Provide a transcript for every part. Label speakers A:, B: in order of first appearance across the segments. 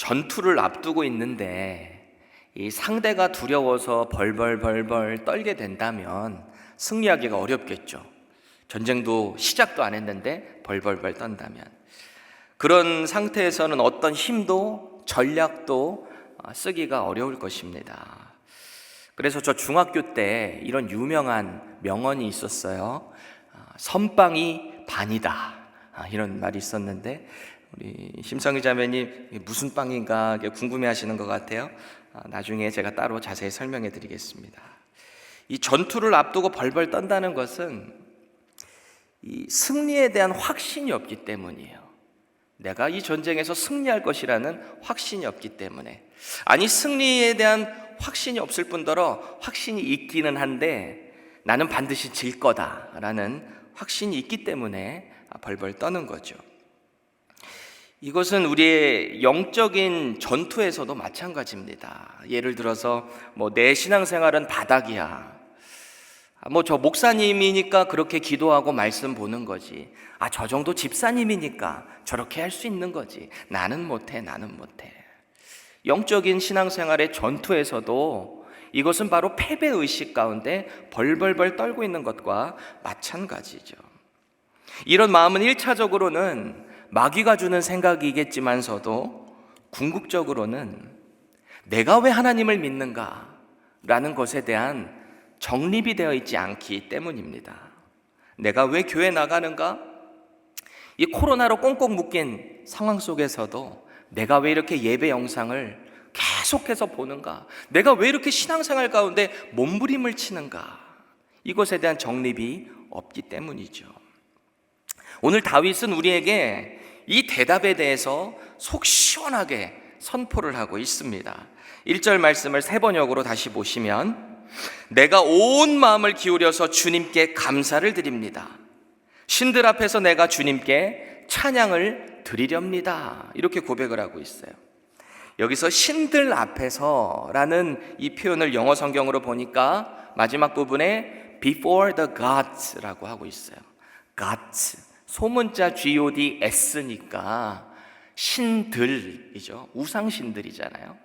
A: 전투를 앞두고 있는데 이 상대가 두려워서 벌벌벌벌 떨게 된다면 승리하기가 어렵겠죠. 전쟁도 시작도 안 했는데 벌벌벌 떤다면 그런 상태에서는 어떤 힘도 전략도 어, 쓰기가 어려울 것입니다. 그래서 저 중학교 때 이런 유명한 명언이 있었어요. 어, 선빵이 반이다. 아, 이런 말이 있었는데 우리 심성희 자매님 무슨 빵인가 궁금해하시는 것 같아요. 아, 나중에 제가 따로 자세히 설명해 드리겠습니다. 이 전투를 앞두고 벌벌 떤다는 것은 이 승리에 대한 확신이 없기 때문이에요. 내가 이 전쟁에서 승리할 것이라는 확신이 없기 때문에 아니 승리에 대한 확신이 없을 뿐더러 확신이 있기는 한데 나는 반드시 질 거다라는 확신이 있기 때문에 벌벌 떠는 거죠. 이것은 우리의 영적인 전투에서도 마찬가지입니다. 예를 들어서 뭐 내 신앙생활은 바닥이야. 뭐 저 목사님이니까 그렇게 기도하고 말씀 보는 거지. 아, 저 정도 집사님이니까 저렇게 할 수 있는 거지. 나는 못해, 나는 못해. 영적인 신앙생활의 전투에서도 이것은 바로 패배 의식 가운데 벌벌벌 떨고 있는 것과 마찬가지죠. 이런 마음은 1차적으로는 마귀가 주는 생각이겠지만서도 궁극적으로는 내가 왜 하나님을 믿는가? 라는 것에 대한 정립이 되어 있지 않기 때문입니다. 내가 왜 교회 나가는가? 이 코로나로 꽁꽁 묶인 상황 속에서도 내가 왜 이렇게 예배 영상을 계속해서 보는가? 내가 왜 이렇게 신앙생활 가운데 몸부림을 치는가? 이것에 대한 정립이 없기 때문이죠. 오늘 다윗은 우리에게 이 대답에 대해서 속 시원하게 선포를 하고 있습니다. 1절 말씀을 세 번역으로 다시 보시면 내가 온 마음을 기울여서 주님께 감사를 드립니다. 신들 앞에서 내가 주님께 찬양을 드리렵니다. 이렇게 고백을 하고 있어요. 여기서 신들 앞에서라는 이 표현을 영어 성경으로 보니까 마지막 부분에 before the gods라고 하고 있어요. gods. 소문자 G-O-D-S니까 신들이죠. 우상신들이잖아요.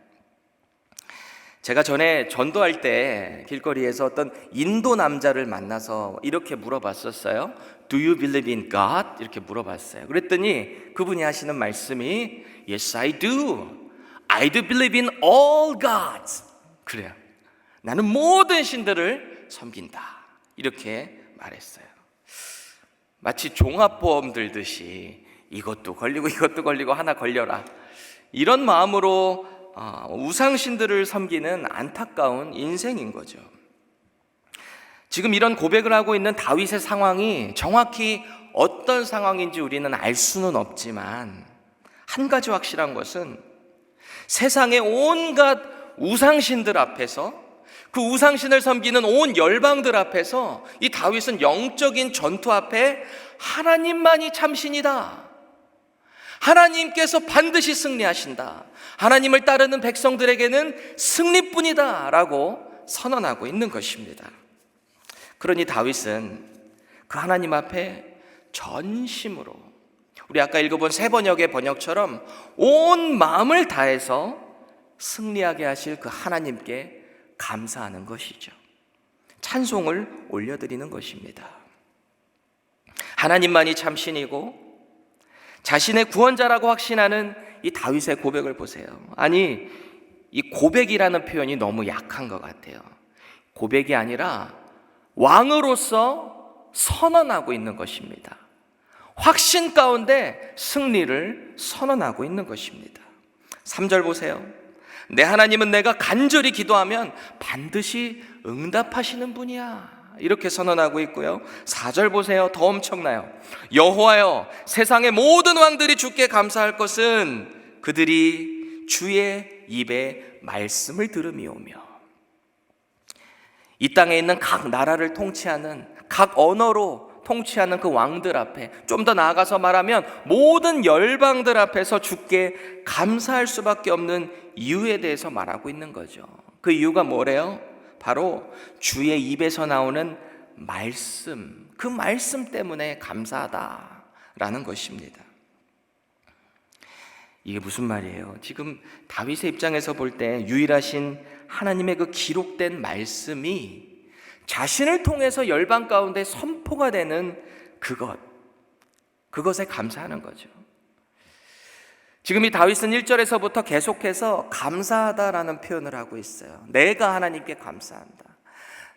A: 제가 전에 전도할 때 길거리에서 어떤 인도 남자를 만나서 이렇게 물어봤었어요. Do you believe in God? 이렇게 물어봤어요. 그랬더니 그분이 하시는 말씀이 Yes, I do. I do believe in all gods. 그래요. 나는 모든 신들을 섬긴다. 이렇게 말했어요. 마치 종합보험 들듯이 이것도 걸리고 이것도 걸리고 하나 걸려라. 이런 마음으로 어, 우상신들을 섬기는 안타까운 인생인 거죠. 지금 이런 고백을 하고 있는 다윗의 상황이 정확히 어떤 상황인지 우리는 알 수는 없지만 한 가지 확실한 것은 세상의 온갖 우상신들 앞에서 그 우상신을 섬기는 온 열방들 앞에서 이 다윗은 영적인 전투 앞에 하나님만이 참신이다. 하나님께서 반드시 승리하신다. 하나님을 따르는 백성들에게는 승리뿐이다. 라고 선언하고 있는 것입니다. 그러니 다윗은 그 하나님 앞에 전심으로 우리 아까 읽어본 세 번역의 번역처럼 온 마음을 다해서 승리하게 하실 그 하나님께 감사하는 것이죠. 찬송을 올려드리는 것입니다. 하나님만이 참 신이고 자신의 구원자라고 확신하는 이 다윗의 고백을 보세요. 아니, 이 고백이라는 표현이 너무 약한 것 같아요. 고백이 아니라 왕으로서 선언하고 있는 것입니다. 확신 가운데 승리를 선언하고 있는 것입니다. 3절 보세요. 내 하나님은 내가 간절히 기도하면 반드시 응답하시는 분이야. 이렇게 선언하고 있고요. 4절 보세요. 더 엄청나요. 여호와여 세상의 모든 왕들이 주께 감사할 것은 그들이 주의 입에 말씀을 들음이오며 이 땅에 있는 각 나라를 통치하는 각 언어로 통치하는 그 왕들 앞에 좀 더 나아가서 말하면 모든 열방들 앞에서 주께 감사할 수밖에 없는 이유에 대해서 말하고 있는 거죠. 그 이유가 뭐래요? 바로 주의 입에서 나오는 말씀, 그 말씀 때문에 감사하다라는 것입니다. 이게 무슨 말이에요? 지금 다윗의 입장에서 볼 때 유일하신 하나님의 그 기록된 말씀이 자신을 통해서 열방 가운데 선포가 되는 그것, 그것에 감사하는 거죠. 지금 이 다윗은 1절에서부터 계속해서 감사하다라는 표현을 하고 있어요. 내가 하나님께 감사한다.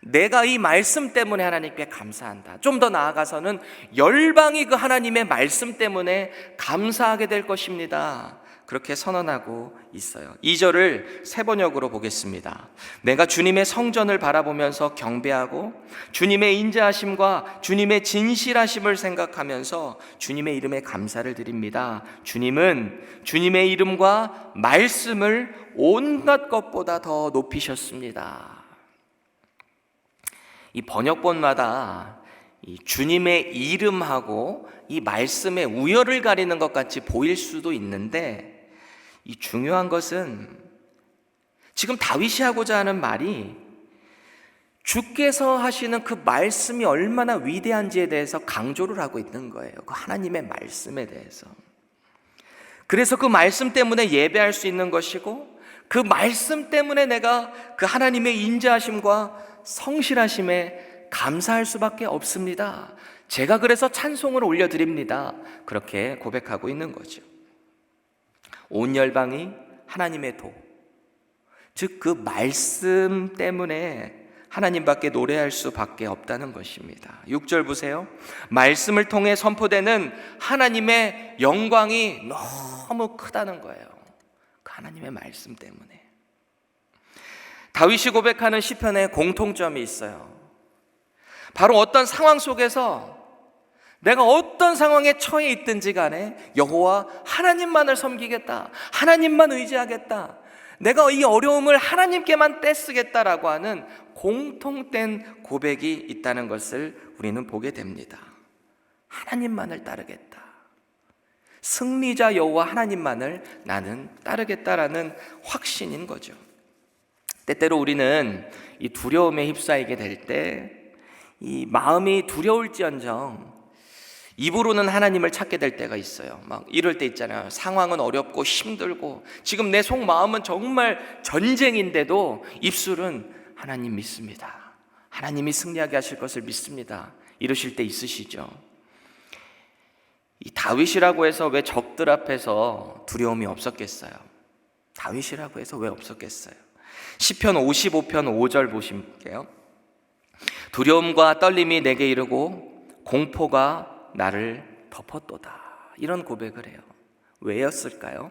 A: 내가 이 말씀 때문에 하나님께 감사한다. 좀 더 나아가서는 열방이 그 하나님의 말씀 때문에 감사하게 될 것입니다. 그렇게 선언하고 있어요. 2절을 세 번역으로 보겠습니다. 내가 주님의 성전을 바라보면서 경배하고 주님의 인자하심과 주님의 진실하심을 생각하면서 주님의 이름에 감사를 드립니다. 주님은 주님의 이름과 말씀을 온갖 것보다 더 높이셨습니다. 이 번역본마다 이 주님의 이름하고 이 말씀의 우열을 가리는 것 같이 보일 수도 있는데 이 중요한 것은 지금 다윗이 하고자 하는 말이 주께서 하시는 그 말씀이 얼마나 위대한지에 대해서 강조를 하고 있는 거예요. 그 하나님의 말씀에 대해서. 그래서 그 말씀 때문에 예배할 수 있는 것이고 그 말씀 때문에 내가 그 하나님의 인자하심과 성실하심에 감사할 수밖에 없습니다. 제가 그래서 찬송을 올려드립니다. 그렇게 고백하고 있는 거죠. 온 열방이 하나님의 도, 즉 그 말씀 때문에 하나님밖에 노래할 수밖에 없다는 것입니다. 6절 보세요. 말씀을 통해 선포되는 하나님의 영광이 너무 크다는 거예요. 그 하나님의 말씀 때문에. 다윗이 고백하는 시편에 공통점이 있어요. 바로 어떤 상황 속에서 내가 어떤 상황에 처해 있든지 간에 여호와 하나님만을 섬기겠다. 하나님만 의지하겠다. 내가 이 어려움을 하나님께만 떼쓰겠다라고 하는 공통된 고백이 있다는 것을 우리는 보게 됩니다. 하나님만을 따르겠다. 승리자 여호와 하나님만을 나는 따르겠다라는 확신인 거죠. 때때로 우리는 이 두려움에 휩싸이게 될 때 이 마음이 두려울지언정 입으로는 하나님을 찾게 될 때가 있어요. 막 이럴 때 있잖아요. 상황은 어렵고 힘들고 지금 내 속 마음은 정말 전쟁인데도 입술은 하나님 믿습니다. 하나님이 승리하게 하실 것을 믿습니다. 이러실 때 있으시죠. 이 다윗이라고 해서 왜 적들 앞에서 두려움이 없었겠어요? 다윗이라고 해서 왜 없었겠어요? 시편 55편 5절 보실게요. 두려움과 떨림이 내게 이르고 공포가 나를 덮었도다. 이런 고백을 해요. 왜였을까요?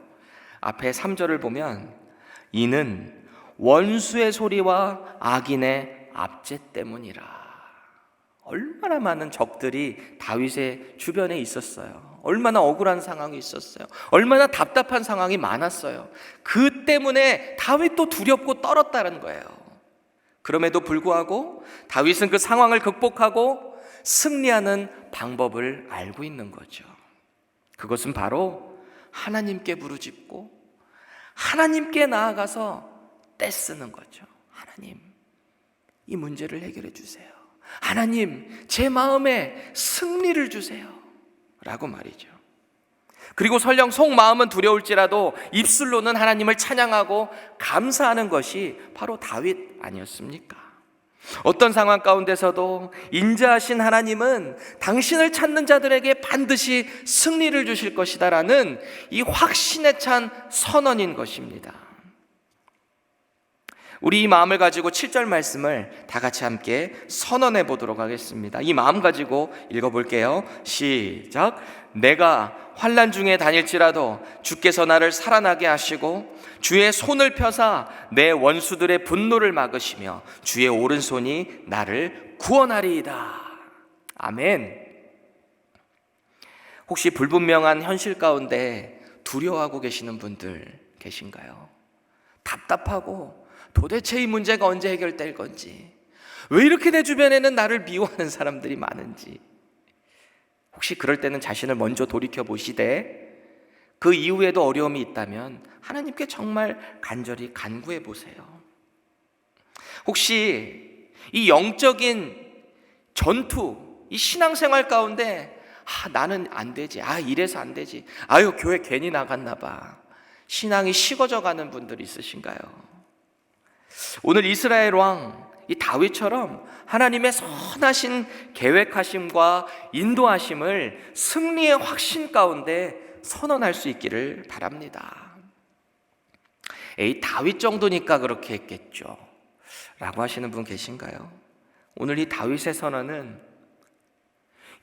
A: 앞에 3절을 보면 이는 원수의 소리와 악인의 압제 때문이라. 얼마나 많은 적들이 다윗의 주변에 있었어요. 얼마나 억울한 상황이 있었어요. 얼마나 답답한 상황이 많았어요. 그 때문에 다윗도 두렵고 떨었다는 거예요. 그럼에도 불구하고 다윗은 그 상황을 극복하고 승리하는 방법을 알고 있는 거죠. 그것은 바로 하나님께 부르짖고 하나님께 나아가서 떼쓰는 거죠. 하나님, 이 문제를 해결해 주세요. 하나님, 제 마음에 승리를 주세요. 라고 말이죠. 그리고 설령 속마음은 두려울지라도 입술로는 하나님을 찬양하고 감사하는 것이 바로 다윗 아니었습니까? 어떤 상황 가운데서도 인자하신 하나님은 당신을 찾는 자들에게 반드시 승리를 주실 것이다라는 이 확신에 찬 선언인 것입니다. 우리 이 마음을 가지고 7절 말씀을 다 같이 함께 선언해 보도록 하겠습니다. 이 마음 가지고 읽어 볼게요. 시작. 내가 환난 중에 다닐지라도 주께서 나를 살아나게 하시고 주의 손을 펴사 내 원수들의 분노를 막으시며 주의 오른손이 나를 구원하리이다. 아멘. 혹시 불분명한 현실 가운데 두려워하고 계시는 분들 계신가요? 답답하고 도대체 이 문제가 언제 해결될 건지, 왜 이렇게 내 주변에는 나를 미워하는 사람들이 많은지, 혹시 그럴 때는 자신을 먼저 돌이켜 보시되 그 이후에도 어려움이 있다면 하나님께 정말 간절히 간구해 보세요. 혹시 이 영적인 전투, 이 신앙생활 가운데 아, 나는 안 되지. 아, 이래서 안 되지. 아유, 교회 괜히 나갔나 봐. 신앙이 식어져 가는 분들이 있으신가요? 오늘 이스라엘 왕, 이 다윗처럼 하나님의 선하신 계획하심과 인도하심을 승리의 확신 가운데 선언할 수 있기를 바랍니다. 에이, 다윗 정도니까 그렇게 했겠죠. 라고 하시는 분 계신가요? 오늘 이 다윗의 선언은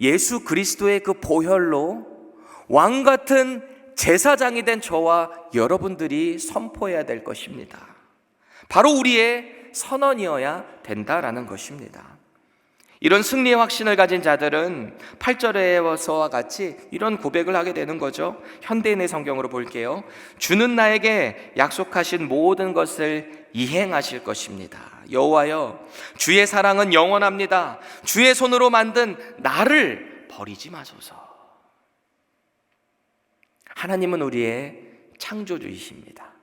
A: 예수 그리스도의 그 보혈로 왕 같은 제사장이 된 저와 여러분들이 선포해야 될 것입니다. 바로 우리의 선언이어야 된다라는 것입니다. 이런 승리의 확신을 가진 자들은 8절에서와 같이 이런 고백을 하게 되는 거죠. 현대인의 성경으로 볼게요. 주는 나에게 약속하신 모든 것을 이행하실 것입니다. 여호와여, 주의 사랑은 영원합니다. 주의 손으로 만든 나를 버리지 마소서. 하나님은 우리의 창조주이십니다.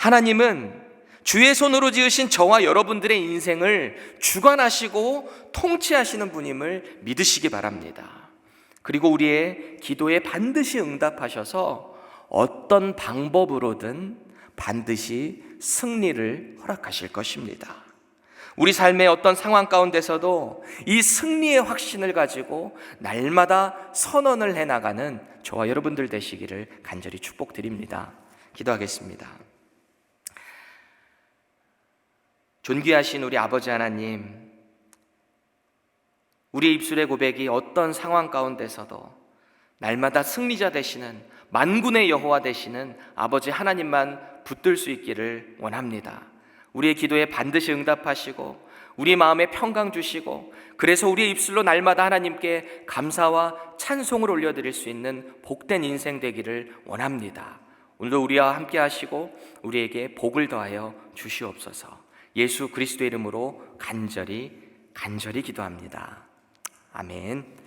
A: 하나님은 주의 손으로 지으신 저와 여러분들의 인생을 주관하시고 통치하시는 분임을 믿으시기 바랍니다. 그리고 우리의 기도에 반드시 응답하셔서 어떤 방법으로든 반드시 승리를 허락하실 것입니다. 우리 삶의 어떤 상황 가운데서도 이 승리의 확신을 가지고 날마다 선언을 해 나가는 저와 여러분들 되시기를 간절히 축복드립니다. 기도하겠습니다. 존귀하신 우리 아버지 하나님, 우리의 입술의 고백이 어떤 상황 가운데서도 날마다 승리자 되시는 만군의 여호와 되시는 아버지 하나님만 붙들 수 있기를 원합니다. 우리의 기도에 반드시 응답하시고 우리 마음에 평강 주시고 그래서 우리의 입술로 날마다 하나님께 감사와 찬송을 올려드릴 수 있는 복된 인생 되기를 원합니다. 오늘도 우리와 함께 하시고 우리에게 복을 더하여 주시옵소서. 예수 그리스도의 이름으로 간절히 간절히 기도합니다. 아멘.